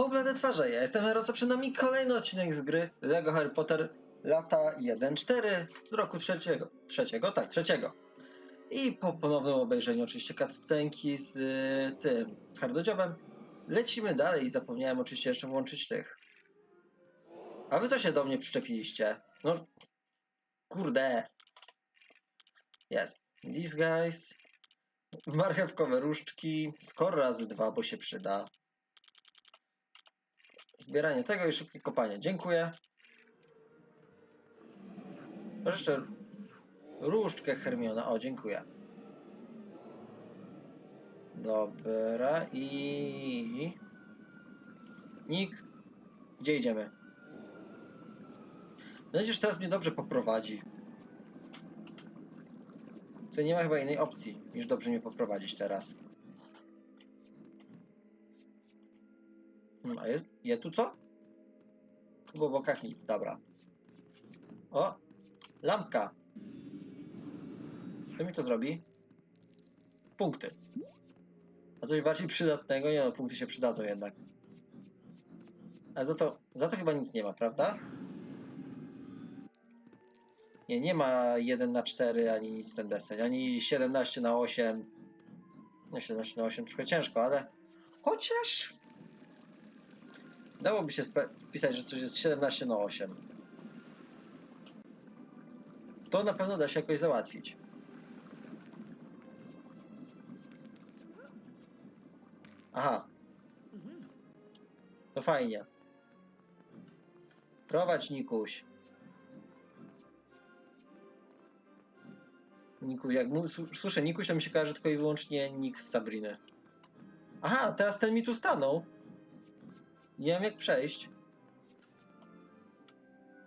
O, blade twarze, ja jestem Eros, a przed nami kolejny odcinek z gry LEGO Harry Potter lata 1-4 z roku trzeciego. Trzeciego? Tak, trzeciego. I po ponownym obejrzeniu oczywiście cutscenki z y, tym, hardodziobem, lecimy dalej i zapomniałem oczywiście jeszcze włączyć tych. A wy co się do mnie przyczepiliście? No, kurde. Jest. These guys. Marchewkowe różdżki. Skoro razy dwa, bo się przyda. Zbieranie tego i szybkie kopanie. Dziękuję. Proszę jeszcze różdżkę Hermiona. O, dziękuję. Dobra i... Nik, gdzie idziemy? Będziesz teraz mnie dobrze poprowadzi. To nie ma chyba innej opcji, niż dobrze mnie poprowadzić teraz. Hmm, a je, je tu co? Tu po bokach nic, dobra. O! Lampka! Co mi to zrobi? Punkty. A coś bardziej przydatnego? Nie no, punkty się przydadzą jednak. A za to, za to chyba nic nie ma, prawda? Nie, nie ma 1 na 4 ani nic ten deseń, ani 17 na 8. No 17 na 8 trochę ciężko, ale chociaż dałoby się wpisać, że coś jest 17 na 8. To na pewno da się jakoś załatwić. Aha. To fajnie. Prowadź Nikuś. Nikuś, jak słyszę Nikuś, to mi się kojarzy tylko i wyłącznie Nick z Sabriny. Aha, teraz ten mi tu stanął. Nie wiem jak przejść.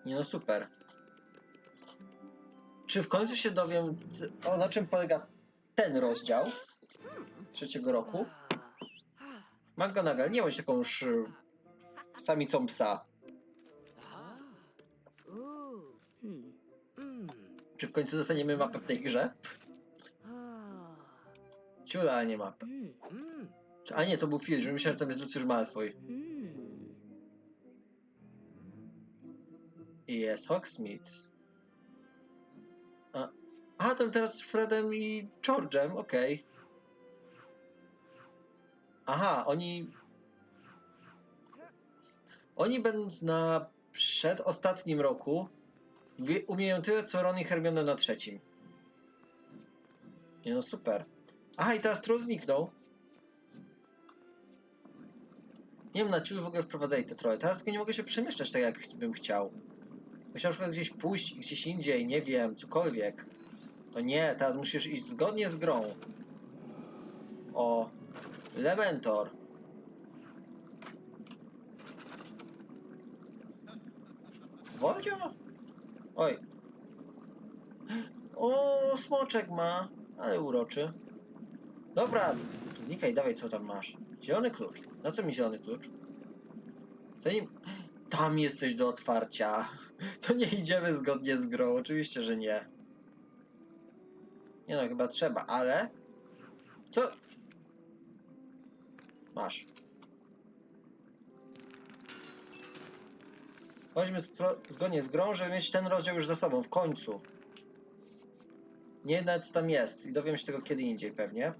Nie no, super. Czy w końcu się dowiem, o, na czym polega ten rozdział trzeciego roku? McGonagall, nie bądź taką y, samicą psa. Czy w końcu dostaniemy mapę w tej grze? Ciula, a nie mapę. A nie, to był Filch, że myślałem, że tam jest Lucius Malfoy. Jest Hogsmeade. A, a tam teraz z Fredem i George'em, okej. Aha, oni... Oni będąc na przedostatnim roku umieją tyle, co Ron i Hermione na trzecim. Nie no, super. Aha, i teraz Troll zniknął. Nie wiem, na ciul w ogóle wprowadzali te trolle. Teraz tylko nie mogę się przemieszczać tak, jak bym chciał. Musiał na przykład gdzieś pójść, gdzieś indziej, nie wiem, cokolwiek. To nie, teraz musisz iść zgodnie z grą. O, Lementor. Wodzio? Oj. O, smoczek ma, ale uroczy. Dobra, znikaj, dawaj, co tam masz. Zielony klucz. Na co mi zielony klucz? Zanim... Tam jest coś do otwarcia. To nie idziemy zgodnie z grą, oczywiście, że nie. Nie no, chyba trzeba, ale... Co? Masz. Chodźmy zgodnie z grą, żeby mieć ten rozdział już za sobą, w końcu. Nie wiem co tam jest i dowiem się tego kiedy indziej pewnie.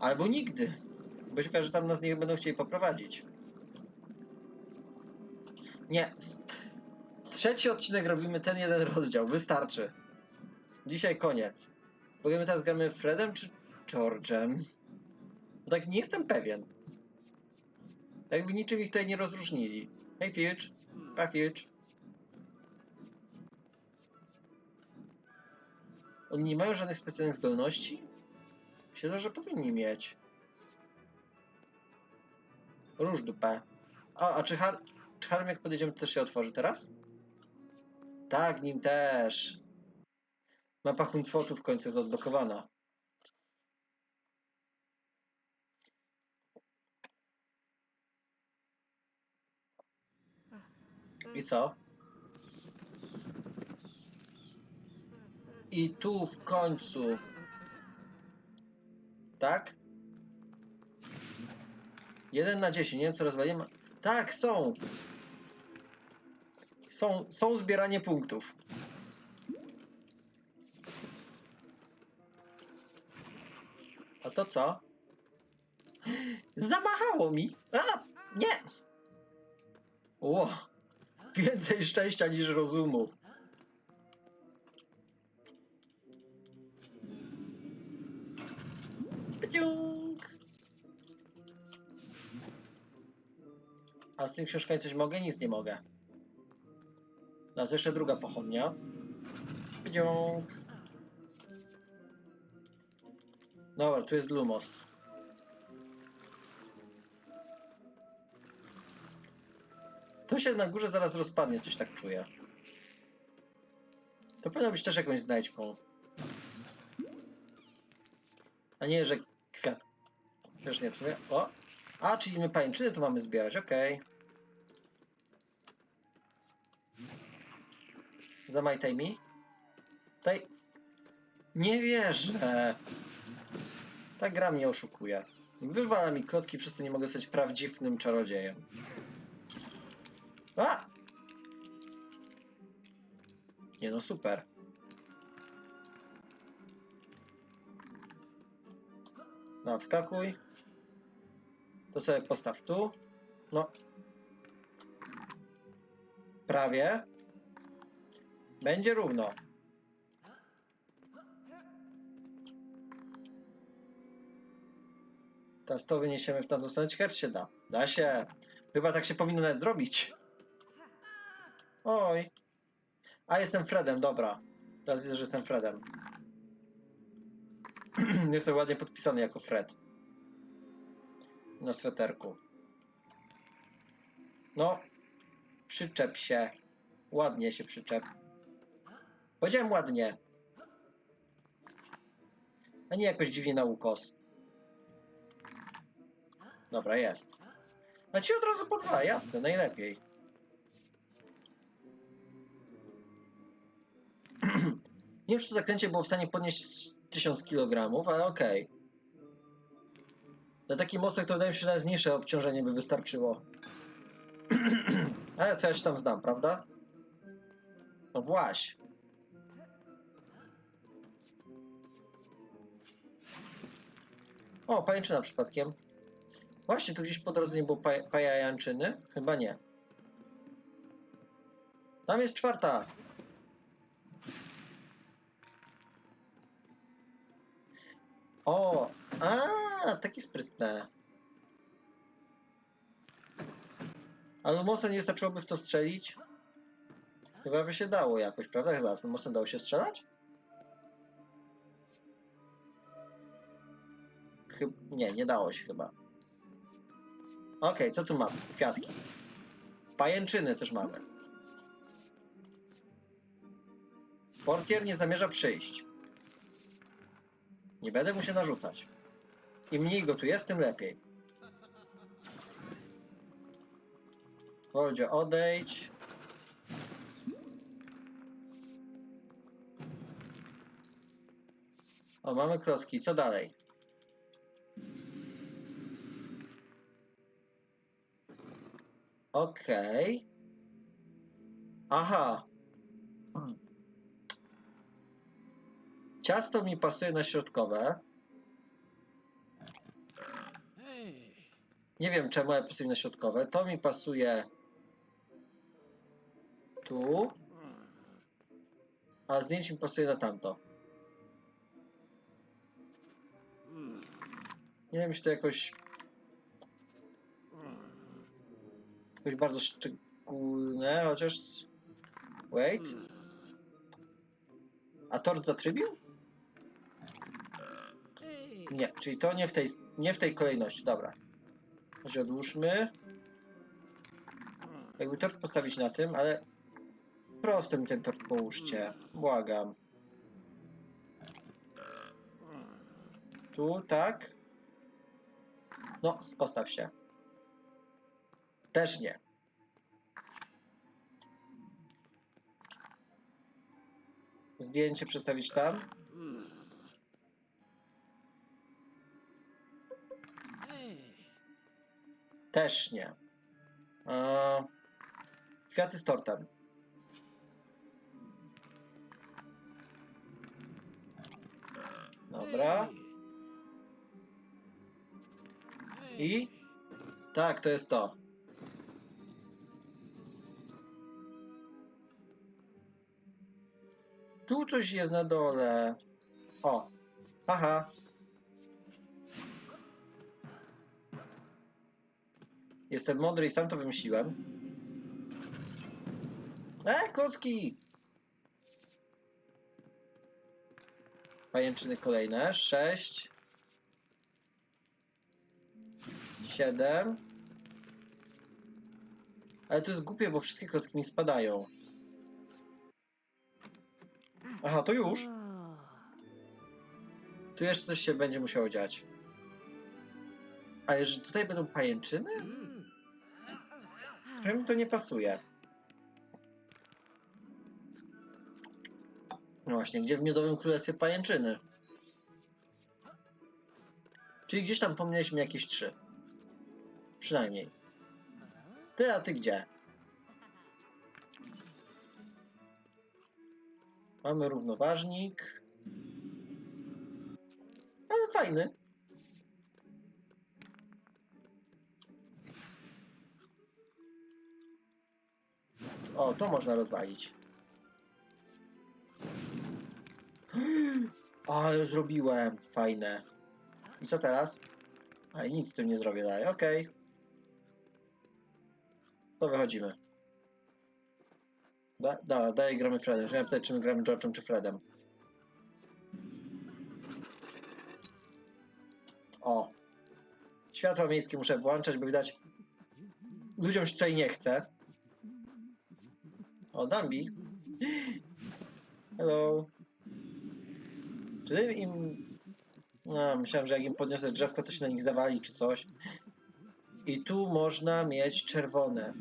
Albo nigdy. Bo się okaże, że tam nas nie będą chcieli poprowadzić. Nie. Trzeci odcinek robimy ten jeden rozdział. Wystarczy. Dzisiaj koniec. Powiemy teraz gramy Fredem czy George'em? Bo tak nie jestem pewien. Jakby niczym ich tutaj nie rozróżnili. Hej Filch. Pa Filch. Oni nie mają żadnych specjalnych zdolności? Myślę, że powinni mieć. Róż dupę. A, a czy, har czy harm jak podejdziemy to też się otworzy teraz? Tak, nim też. Mapa Huncwotu w końcu jest odblokowana. I co? I tu w końcu. Tak? 1 na 10, nie wiem co rozwaliłem. Tak, są. Są, są zbieranie punktów. A to co? Zamachało mi. A, nie. Ło, więcej szczęścia niż rozumu. Pciąg. A z tym książkami coś mogę? Nic nie mogę. No to jeszcze druga pochodnia. Pciąg. Dobra, tu jest Lumos. To się na górze zaraz rozpadnie, coś tak czuję. To powinno być też jakąś znajdźką. A nie, że kwiat. Też nie, w sumie. O! A, czyli my pajęczyny tu mamy zbierać, okej. Zamajtaj mi. Tutaj. Nie wierzę. Ta gra mnie oszukuje. Wywala mi klocki, przez to nie mogę zostać prawdziwym czarodziejem. A! Nie no, super. No, wskakuj. To sobie postaw tu. No. Prawie. Będzie równo. Teraz to wyniesiemy w tamtą stronę. Ciekawe, się da. Da się. Chyba tak się powinno nawet zrobić. Oj. A, jestem Fredem, dobra. Teraz widzę, że jestem Fredem. Jestem ładnie podpisany jako Fred. Na sweterku. No. Przyczep się. Ładnie się przyczep. Powiedziałem ładnie. A nie jakoś dziwnie na ukos. Dobra, jest. A ci od razu po dwa, jasne, najlepiej. Nie wiem, czy to zakręcie było w stanie podnieść 1000 kg, ale okej. Na taki mostek to wydaje mi się, że nawet mniejsze obciążenie by wystarczyło. ale co ja się tam znam, prawda? No właśnie. O, pajęczyna przypadkiem. Właśnie, tu gdzieś po drodze nie było paj pajajanczyny? Chyba nie. Tam jest czwarta. O, a, takie sprytne. Ale mocno nie wystarczyłoby w to strzelić? Chyba by się dało jakoś, prawda? Zaraz, mocno dało się strzelać? Nie, nie dało się chyba. Okej, co tu mamy? Kwiatki. Pajęczyny też mamy. Portier nie zamierza przyjść. Nie będę mu się narzucać. Im mniej go tu jest, tym lepiej. Woldzie, odejdź. O, mamy klocki. Co dalej? Okej. Aha. Ciasto mi pasuje na środkowe. Nie wiem czemu, ale pasuje na środkowe. To mi pasuje tu. A zdjęcie mi pasuje na tamto. Nie wiem, czy to jakoś jakoś bardzo szczególne, chociaż... Wait. A tort zatrybił? Nie, czyli to nie w tej, nie w tej kolejności, dobra. Może odłóżmy. Jakby tort postawić na tym, ale prosto mi ten tort połóżcie. Błagam. Tu, tak. No, postaw się. Też nie. Zdjęcie przestawić tam. Też nie. Eee, kwiaty z tortem. Dobra. I? Tak, to jest to. Tu coś jest na dole. O. Aha. Jestem mądry i sam to wymyśliłem. E, klocki! Pajęczyny kolejne. Sześć. Siedem. Ale to jest głupie, bo wszystkie klocki mi spadają. Aha, to już? Tu jeszcze coś się będzie musiało dziać. Ale że tutaj będą pajęczyny? Trochę mi to nie pasuje. No właśnie, gdzie w Miodowym Królestwie pajęczyny? Czyli gdzieś tam pomnieliśmy jakieś trzy. Przynajmniej. Ty, a ty gdzie? Mamy równoważnik. Ale fajny. O, to można rozwalić. Ale zrobiłem. Fajne. I co teraz? A i nic z tym nie zrobię dalej. Okej. To wychodzimy. Da, da, dalej gramy Fredem. Chciałem pytać, czy my gramy George'em czy Fredem. O. Światła miejskie muszę włączać, bo widać ludziom się tutaj nie chce. O, Dambi. Hello. Czy im... No, myślałem, że jak im podniosę drzewko, to się na nich zawali, czy coś. I tu można mieć czerwone.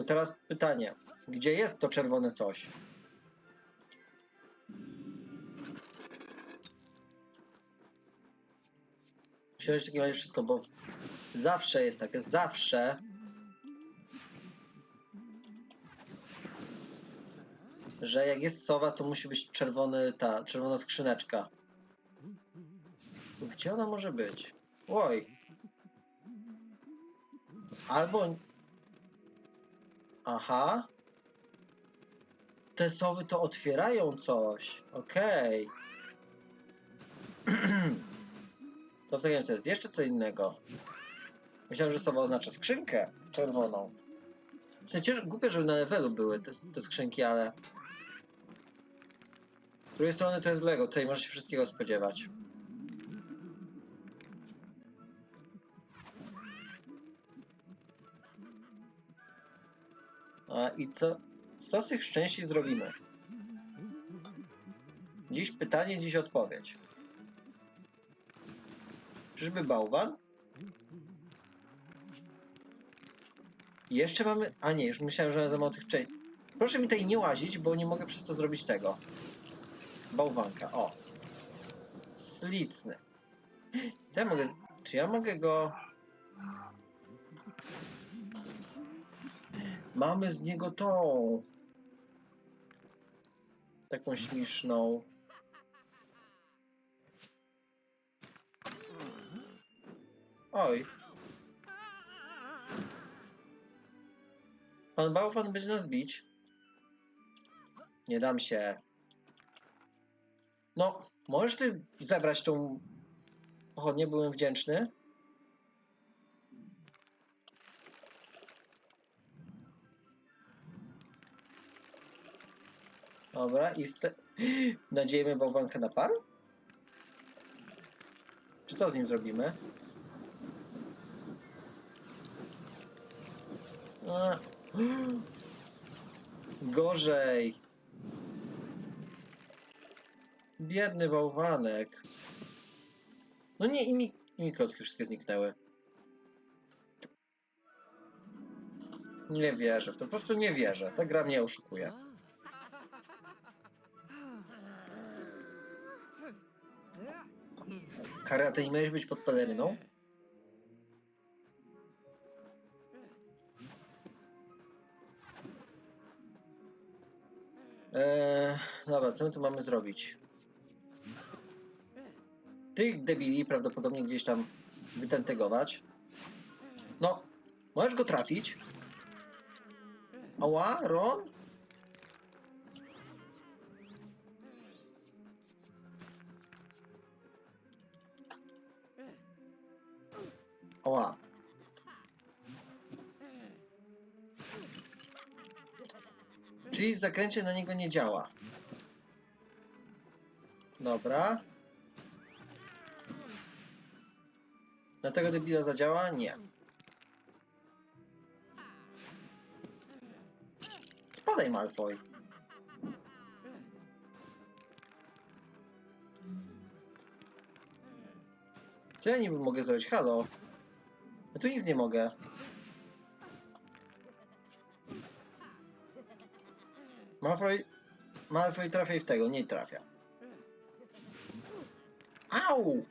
Tylko teraz pytanie. Gdzie jest to czerwone coś? Myślę, że takim razie wszystko, bo zawsze jest tak, zawsze że jak jest sowa, to musi być czerwony, ta czerwona skrzyneczka. Gdzie ona może być? Oj. Albo... Aha. Te sowy to otwierają coś. Okej. to w takim razie jest jeszcze co innego. Myślałem, że sowa oznacza skrzynkę czerwoną. W sensie, głupie, żeby na levelu były te, te skrzynki, ale... Z drugiej strony to jest Lego, tutaj możesz się wszystkiego spodziewać. A i co, co z tych szczęści zrobimy? Dziś pytanie, dziś odpowiedź. Czyżby bałwan? Jeszcze mamy... A nie, już myślałem, że za mało tych części. Proszę mi tutaj nie łazić, bo nie mogę przez to zrobić tego. Bałwanka, o. Slicny. Ja mogę... Czy ja mogę go... Mamy z niego tą... Taką śmieszną. Oj. Pan Bałwan będzie nas bić. Nie dam się. No, możesz ty zebrać tą pochodnię, byłem wdzięczny. Dobra, i ste... nadziejemy bałwankę na par? Czy co z nim zrobimy? A. Gorzej. Biedny bałwanek. No nie, i mi, i mi wszystkie zniknęły. Nie wierzę w to, po prostu nie wierzę. Ta gra mnie oszukuje. Kara, ty nie miałeś być pod peleryną? No? Eee, dobra, co my tu mamy zrobić? Tych debili prawdopodobnie gdzieś tam wytentegować. No, możesz go trafić. Ała, Ron? Ała. Czyli zakręcie na niego nie działa. Dobra. Na tego debila zadziała? Nie. Spadaj, Malfoy. Co ja niby mogę zrobić? Halo? Tu nic nie mogę. Malfoy... Malfoy trafia i w tego, nie trafia. Au!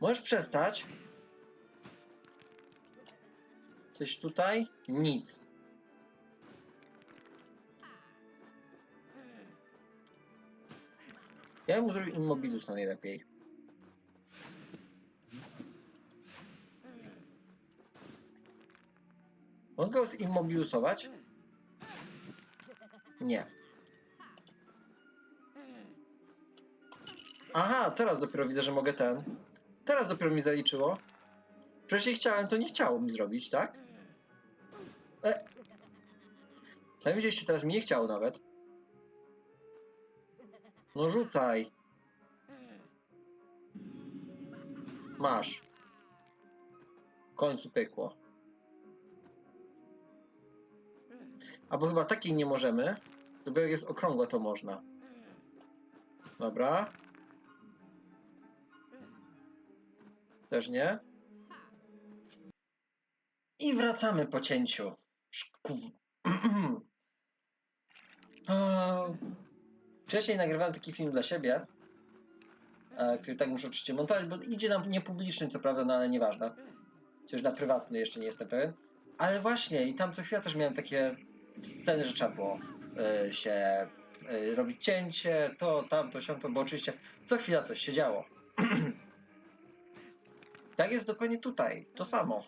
Możesz przestać? Coś tutaj? Nic. Ja bym zrobił immobilusa najlepiej. Go zimmobilusować? Nie. Aha, teraz dopiero widzę, że mogę ten. Teraz dopiero mi zaliczyło. Wcześniej chciałem, to nie chciało mi zrobić, tak? E. Sami widzieliście, teraz mi nie chciało nawet. No rzucaj. Masz. W końcu pykło. Albo chyba takiej nie możemy. Dopiero jak jest okrągła, to można. Dobra. Też nie. I wracamy po cięciu. Wcześniej nagrywałem taki film dla siebie, e, który tak muszę oczywiście montować, bo idzie nam niepubliczny, co prawda, no ale nieważne. Chociaż na prywatny jeszcze nie jestem pewien. Ale właśnie, i tam co chwila też miałem takie sceny, że trzeba było e, się e, robić cięcie, to, tamto, siamto, bo oczywiście co chwila coś się działo. tak jest dokładnie tutaj, to samo.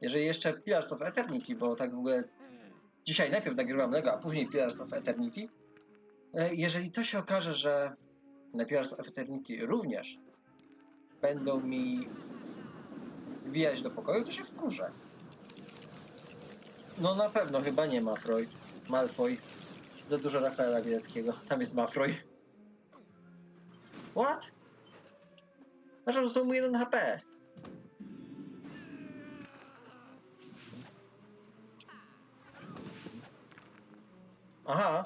Jeżeli jeszcze Pillars of Eternity, bo tak w ogóle dzisiaj najpierw nagrywam Lego, a później Pillars of Eternity. E, Jeżeli to się okaże, że na Pillars of Eternity również będą mi wbijać do pokoju, to się wkurzę. No na pewno, chyba nie ma Freud. Malfoy. Za dużo Rafaela Bieleckiego. Tam jest Mafroy. What? Aż został mu 1 HP. Aha.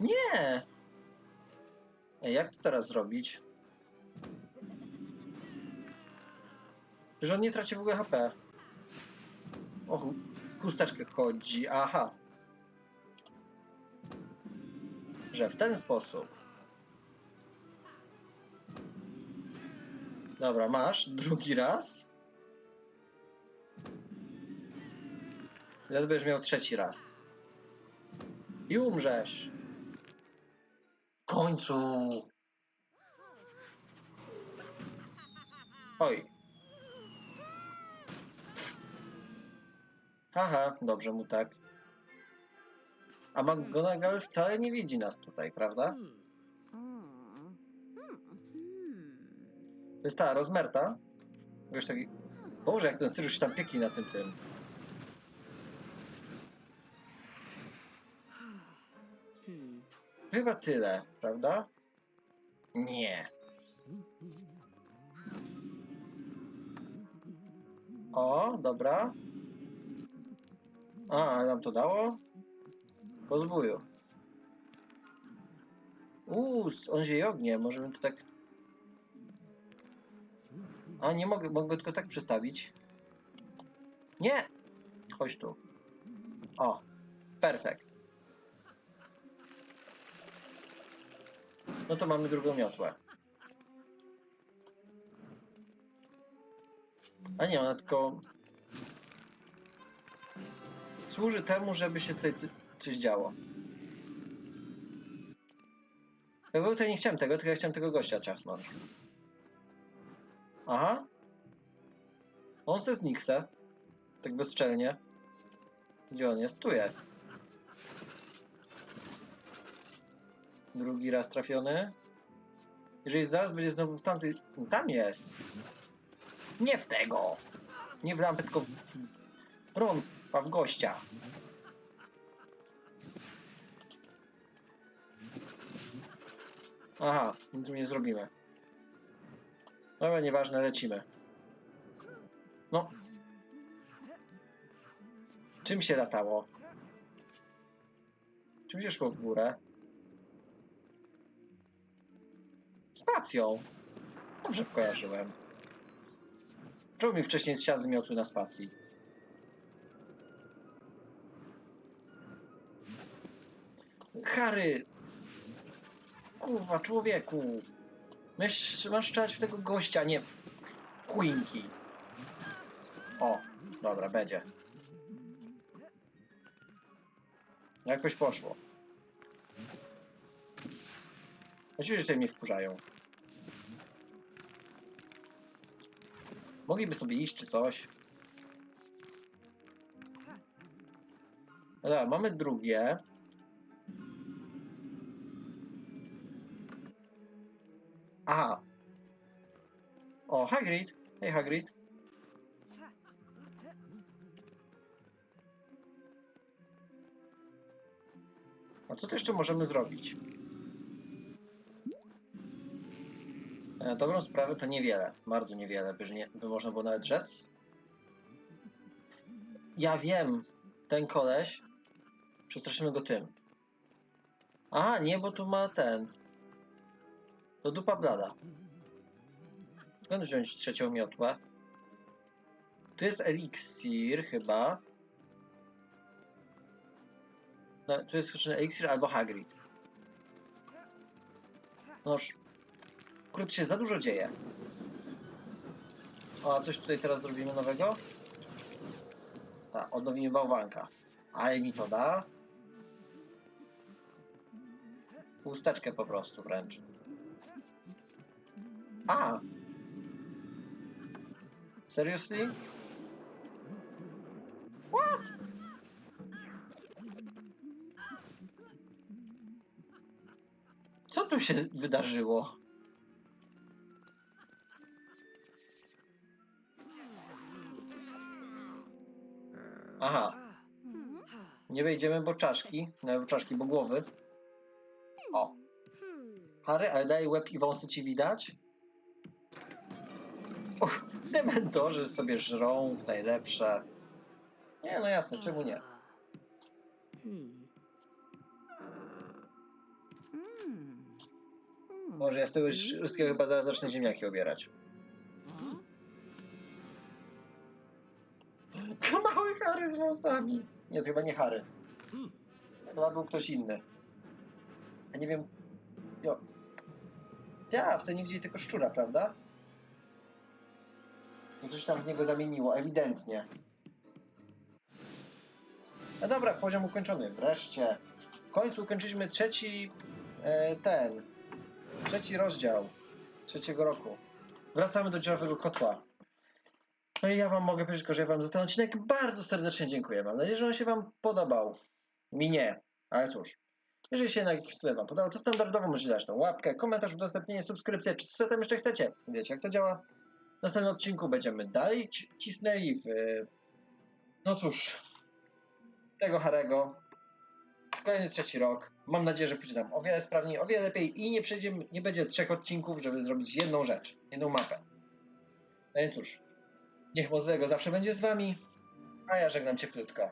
Nie! Jak to teraz zrobić? Że on nie traci w ogóle HP. O, chu- chusteczkę chodzi. Aha. Że w ten sposób. Dobra, masz. Drugi raz. Teraz będziesz miał trzeci raz. I umrzesz. Końcu. Oj. Haha, dobrze mu tak. A McGonagall wcale nie widzi nas tutaj, prawda? To jest ta rozmerta. Wiesz taki. Boże, jak ten się tam piekli na tym tym. Chyba tyle, prawda? Nie. O, dobra. A, nam to dało? Pozwóju. Uuu, on zieje ognie, możemy tu tak... A, nie mogę, mogę tylko tak przestawić. Nie! Chodź tu. O, perfekt. No to mamy drugą miotłę. A nie, ona tylko służy temu, żeby się tutaj coś działo. Ja w ogóle nie chciałem tego, tylko ja chciałem tego gościa ciasman. Aha. On se znikse. Tak bezczelnie. Gdzie on jest? Tu jest. Drugi raz trafiony. Jeżeli zaraz będzie znowu w tamtej... Tam jest. Nie w tego. Nie w lampę, tylko w... Rumpa, w gościa. Aha, nic nie zrobimy. Dobra, nieważne, lecimy. No. Czym się latało? Czym się szło w górę? Dobrze kojarzyłem. Czemu mi wcześniej zsiadł z miotu na spacji? Harry! Kurwa, człowieku! Myśl, masz strzelać w tego gościa, nie Quinki. O, dobra, będzie. Jakoś poszło. Oczywiście mnie wkurzają. Mogliby sobie iść czy coś. No dobra, mamy drugie. Aha. O, Hagrid. Hej, Hagrid. A co tu jeszcze możemy zrobić? Na dobrą sprawę to niewiele. Bardzo niewiele, by, nie, by można było nawet rzec. Ja wiem, ten koleś. Przestraszymy go tym. Aha, nie, bo tu ma ten. To dupa blada. Skąd wziąć trzecią miotłę? Tu jest eliksir chyba. No, tu jest eliksir albo Hagrid. Noż. Krótko za dużo dzieje. O, a coś tutaj teraz zrobimy nowego? Tak, odnowimy bałwanka. Ale mi to da. Chusteczkę po prostu wręcz. A! Seriously? What? Co tu się wydarzyło? Aha. Nie wejdziemy, bo czaszki. No, czaszki, bo głowy. O. Harry, ale daj łeb i wąsy ci widać? Uch, dementorzy sobie żrą w najlepsze. Nie, no jasne, czemu nie? Może ja z tego wszystkiego chyba zaraz zacznę ziemniaki obierać. Harry z wąsami. Nie, to chyba nie Harry. Chyba był ktoś inny. A nie wiem... Jo. Ja, wcale nie widzieli tylko szczura, prawda? I coś tam w niego zamieniło, ewidentnie. No dobra, poziom ukończony. Wreszcie. W końcu ukończyliśmy trzeci... E, ten... Trzeci rozdział. Trzeciego roku. Wracamy do dziurawego kotła. No i ja wam mogę powiedzieć, że ja wam za ten odcinek bardzo serdecznie dziękuję. Mam nadzieję, że on się wam podobał. Mi nie, ale cóż. Jeżeli się jednak sobie wam podobał, to standardowo możecie dać tą łapkę, komentarz, udostępnienie, subskrypcję, czy co tam jeszcze chcecie. Wiecie, jak to działa. W następnym odcinku będziemy dalej ci- cisnęli w... No cóż, tego Harego. W kolejny trzeci rok. Mam nadzieję, że pójdzie nam o wiele sprawniej, o wiele lepiej i nie, przejdzie, nie będzie trzech odcinków, żeby zrobić jedną rzecz, jedną mapę. No więc cóż, niech moc zawsze będzie z wami, a ja żegnam cieplutko.